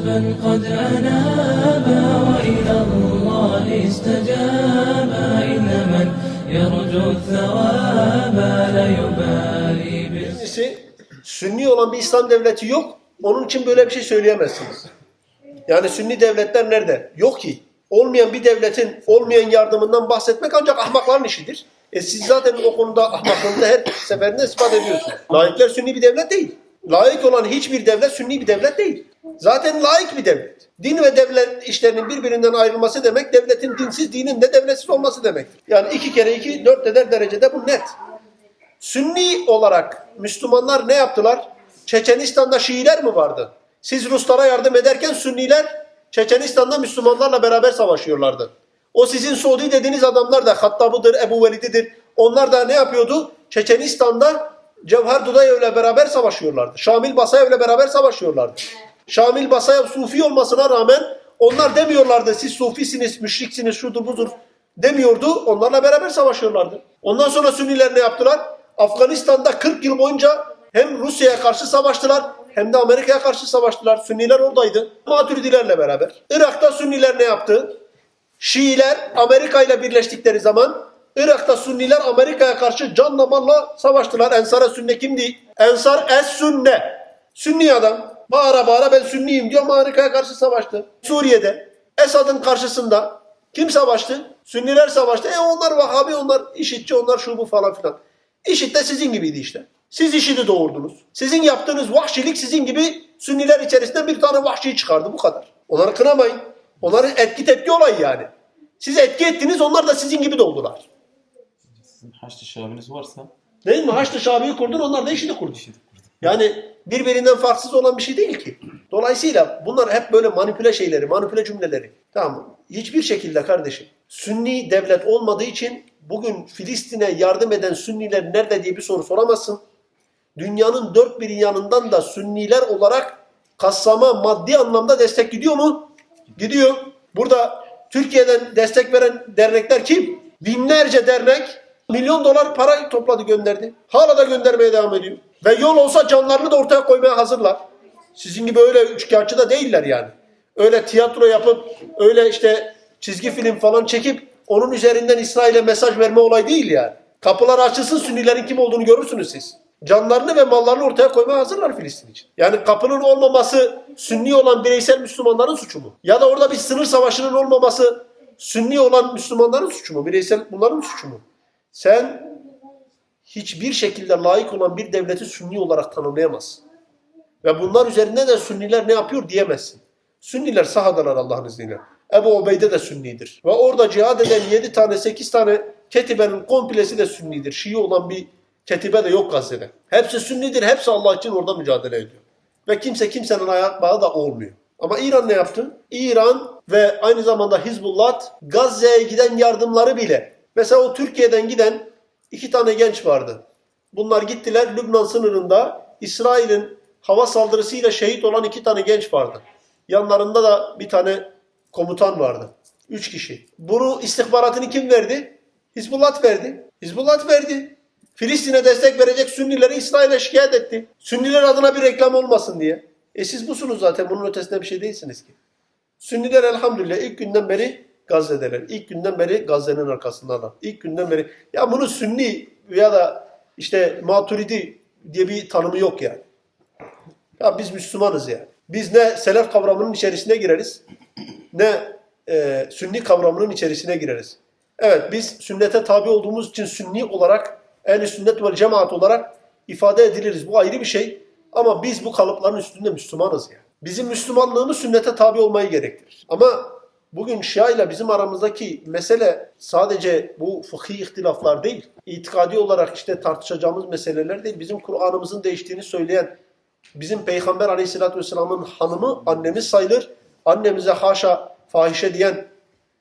شابا قد أنابا وإلى الله استجابا إن من يرجو الثواب لا يبالي بالصبر Birincisi Sünni olan bir İslam devleti yok. Onun için böyle bir şey söyleyemezsiniz. Yani Sünni devletler nerede? Yok ki. Olmayan bir devletin olmayan yardımından bahsetmek ancak ahmakların işidir. E siz zaten o konuda ahmaklığını her seferinde ispat ediyorsunuz. Laikler Sünni bir devlet değil. Laik olan hiçbir devlet Sünni bir devlet değil. Zaten laik bir devlet. Din ve devlet işlerinin birbirinden ayrılması demek devletin dinsiz, dinin de devletsiz olması demektir. Yani iki kere iki dört eder derecede bu net. Sünni olarak Müslümanlar ne yaptılar? Çeçenistan'da Şiiler mi vardı? Siz Ruslara yardım ederken Sünniler Çeçenistan'da Müslümanlarla beraber savaşıyorlardı. O sizin Suudi dediğiniz adamlar da Hattab'ıdır, Ebu Velid'idir. Onlar da ne yapıyordu? Çeçenistan'da Cevher Dudayev'le beraber savaşıyorlardı. Şamil Basayev'le beraber savaşıyorlardı. Şamil Basayev Sufi olmasına rağmen onlar demiyorlardı siz Sufisiniz, müşriksiniz, şudur budur demiyordu. Onlarla beraber savaşıyorlardı. Ondan sonra Sünniler ne yaptılar? Afganistan'da 40 yıl boyunca hem Rusya'ya karşı savaştılar hem de Amerika'ya karşı savaştılar. Sünniler oradaydı. Maturidilerle beraber. Irak'ta Sünniler ne yaptı? Şiiler Amerika ile birleştikleri zaman Irak'ta Sünniler Amerika'ya karşı canla malla savaştılar. Ensar'a Sünne kimdi? Ensar Es Sünne. Sünni adam. Bağıra bağıra ben Sünniyim diyor Amerika'ya karşı savaştı. Suriye'de Esad'ın karşısında kim savaştı? Sünniler savaştı. E onlar Vahabi, onlar işitçi, onlar şu bu falan filan. İşit de sizin gibiydi işte. Siz işidi doğurdunuz. Sizin yaptığınız vahşilik sizin gibi Sünniler içerisinden bir tane vahşi çıkardı bu kadar. Onları kınamayın. Onların etki tepki olayı yani. Siz etki ettiniz onlar da sizin gibi doldular. Sizin Haçlı Şabi'niz varsa Değil mi? Haçlı Şabi'yi kurdun onlar da işini kurdu. Yani birbirinden farksız olan bir şey değil ki. Dolayısıyla bunlar hep böyle manipüle şeyleri, manipüle cümleleri. Tamam mı? Hiçbir şekilde kardeşim. Sünni devlet olmadığı için bugün Filistin'e yardım eden Sünniler nerede diye bir soru soramazsın. Dünyanın dört bir yanından da Sünniler olarak Kassam'a maddi anlamda destek gidiyor mu? Gidiyor. Burada Türkiye'den destek veren dernekler kim? Binlerce dernek milyon dolar para topladı gönderdi. Hala da göndermeye devam ediyor. Ve yol olsa canlarını da ortaya koymaya hazırlar. Sizin gibi öyle üçkağıtçı da değiller yani. Öyle tiyatro yapıp öyle işte çizgi film falan çekip onun üzerinden İsrail'e mesaj verme olay değil yani. Kapılar açılsın Sünnilerin kim olduğunu görürsünüz siz. Canlarını ve mallarını ortaya koymaya hazırlar Filistin için. Yani kapının olmaması Sünni olan bireysel Müslümanların suçu mu? Ya da orada bir sınır savaşının olmaması Sünni olan Müslümanların suçu mu? Bireysel bunların suçu mu? Sen hiçbir şekilde layık olan bir devleti Sünni olarak tanımlayamazsın. Ve bunlar üzerinde de Sünniler ne yapıyor diyemezsin. Sünniler sahadalar Allah'ın izniyle. Ebu Ubeyde de Sünnidir. Ve orada cihad eden 7 tane 8 tane ketibenin komplesi de Sünnidir. Şii olan bir ketibe de yok Gazze'de. Hepsi Sünnidir. Hepsi Allah için orada mücadele ediyor. Ve kimse kimsenin ayak bağı da olmuyor. Ama İran ne yaptı? İran ve aynı zamanda Hizbullah Gazze'ye giden yardımları bile. Mesela o Türkiye'den giden iki tane genç vardı. Bunlar gittiler Lübnan sınırında İsrail'in hava saldırısıyla şehit olan iki tane genç vardı. Yanlarında da bir tane komutan vardı. Üç kişi. Bunu istihbaratını kim verdi? Hizbullah verdi. Hizbullah verdi. Filistin'e destek verecek Sünnileri İsrail'e şikayet etti. Sünniler adına bir reklam olmasın diye. E siz busunuz zaten. Bunun ötesinde bir şey değilsiniz ki. Sünniler elhamdülillah ilk günden beri Gazze'deler. İlk günden beri Gazze'nin arkasındalar. İlk günden beri. Ya bunu Sünni ya da işte Maturidi diye bir tanımı yok yani. Ya biz Müslümanız yani. Biz ne selef kavramının içerisine gireriz ne e, sünni kavramının içerisine gireriz. Evet biz sünnete tabi olduğumuz için sünni olarak ehl sünnet ve cemaat olarak ifade ediliriz. Bu ayrı bir şey. Ama biz bu kalıpların üstünde Müslümanız yani. Bizim Müslümanlığımız sünnete tabi olmayı gerektirir. Ama bugün Şia ile bizim aramızdaki mesele sadece bu fıkhi ihtilaflar değil. İtikadi olarak işte tartışacağımız meseleler değil. Bizim Kur'an'ımızın değiştiğini söyleyen bizim Peygamber Aleyhisselatü Vesselam'ın hanımı annemiz sayılır. Annemize haşa fahişe diyen,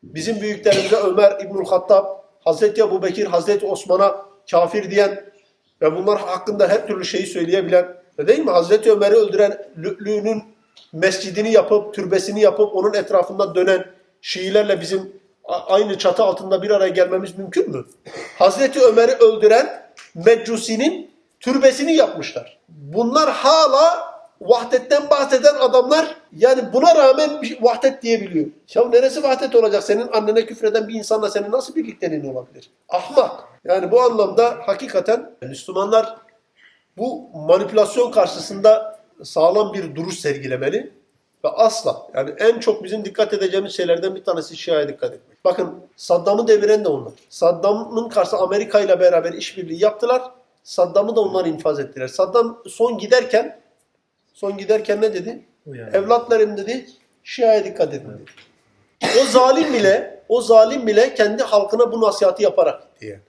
bizim büyüklerimize Ömer İbnül Hattab, Hazreti Ebu Bekir, Hazreti Osman'a kafir diyen ve bunlar hakkında her türlü şeyi söyleyebilen değil mi? Hazreti Ömer'i öldüren Lü'lü'nün mescidini yapıp, türbesini yapıp onun etrafında dönen Şiilerle bizim aynı çatı altında bir araya gelmemiz mümkün mü? Hazreti Ömer'i öldüren Meccusi'nin türbesini yapmışlar. Bunlar hala vahdetten bahseden adamlar yani buna rağmen bir vahdet diyebiliyor. Ya neresi vahdet olacak? Senin annene küfreden bir insanla senin nasıl birlikteliğin olabilir? Ahmak. Yani bu anlamda hakikaten Müslümanlar bu manipülasyon karşısında sağlam bir duruş sergilemeli ve asla yani en çok bizim dikkat edeceğimiz şeylerden bir tanesi Şia'ya dikkat etmek. Bakın Saddam'ı deviren de onlar. Saddam'ın karşısında Amerika ile beraber işbirliği yaptılar. Saddam'ı da onlar infaz ettiler. Saddam son giderken son giderken ne dedi? Evlatlarım dedi Şia'ya dikkat edin dedi. O zalim bile o zalim bile kendi halkına bu nasihatı yaparak yani.